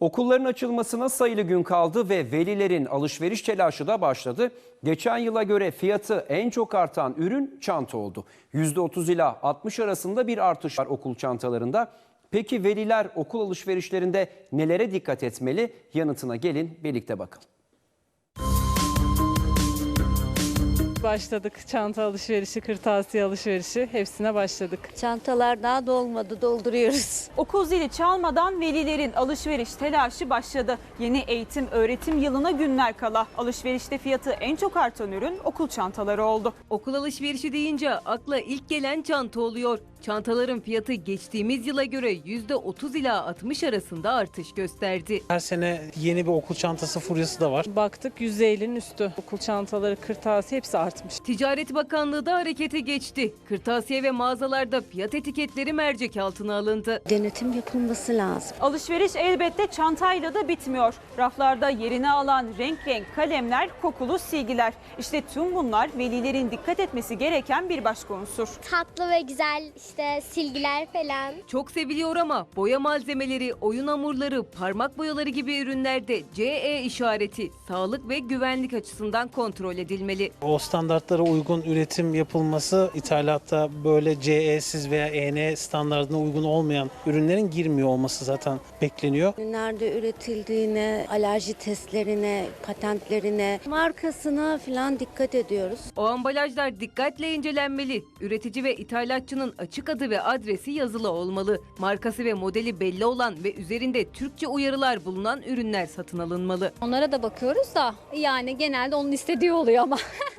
Okulların açılmasına sayılı gün kaldı ve velilerin alışveriş telaşı da başladı. Geçen yıla göre fiyatı en çok artan ürün çanta oldu. %30 ila 60 arasında bir artış var okul çantalarında. Peki veliler okul alışverişlerinde nelere dikkat etmeli? Yanıtına gelin birlikte bakalım. Başladık çanta alışverişi, kırtasiye alışverişi hepsine başladık. Çantalar daha dolmadı, dolduruyoruz. Okul zili çalmadan velilerin alışveriş telaşı başladı. Yeni eğitim öğretim yılına günler kala alışverişte fiyatı en çok artan ürün okul çantaları oldu. Okul alışverişi deyince akla ilk gelen çanta oluyor. Çantaların fiyatı geçtiğimiz yıla göre %30 ila 60 arasında artış gösterdi. Her sene yeni bir okul çantası furyası da var. Baktık %50'nin üstü. Okul çantaları, kırtasiye hepsi artmış. Ticaret Bakanlığı da harekete geçti. Kırtasiye ve mağazalarda fiyat etiketleri mercek altına alındı. Denetim yapılması lazım. Alışveriş elbette çantayla da bitmiyor. Raflarda yerini alan renk renk kalemler, kokulu silgiler. İşte tüm bunlar velilerin dikkat etmesi gereken bir başka unsur. tatlı ve güzel işte silgiler falan. Çok seviliyor ama boya malzemeleri, oyun hamurları, parmak boyaları gibi ürünlerde CE işareti sağlık ve güvenlik açısından kontrol edilmeli. O standartlara uygun üretim yapılması ithalatta böyle CE'siz veya EN standartına uygun olmayan ürünlerin girmiyor olması zaten bekleniyor. Nerede üretildiğine, alerji testlerine, patentlerine, markasına falan dikkat ediyoruz. O ambalajlar dikkatle incelenmeli. Üretici ve ithalatçının açık adı ve adresi yazılı olmalı. Markası ve modeli belli olan ve üzerinde Türkçe uyarılar bulunan ürünler satın alınmalı. Onlara da bakıyoruz da yani genelde onun istediği oluyor ama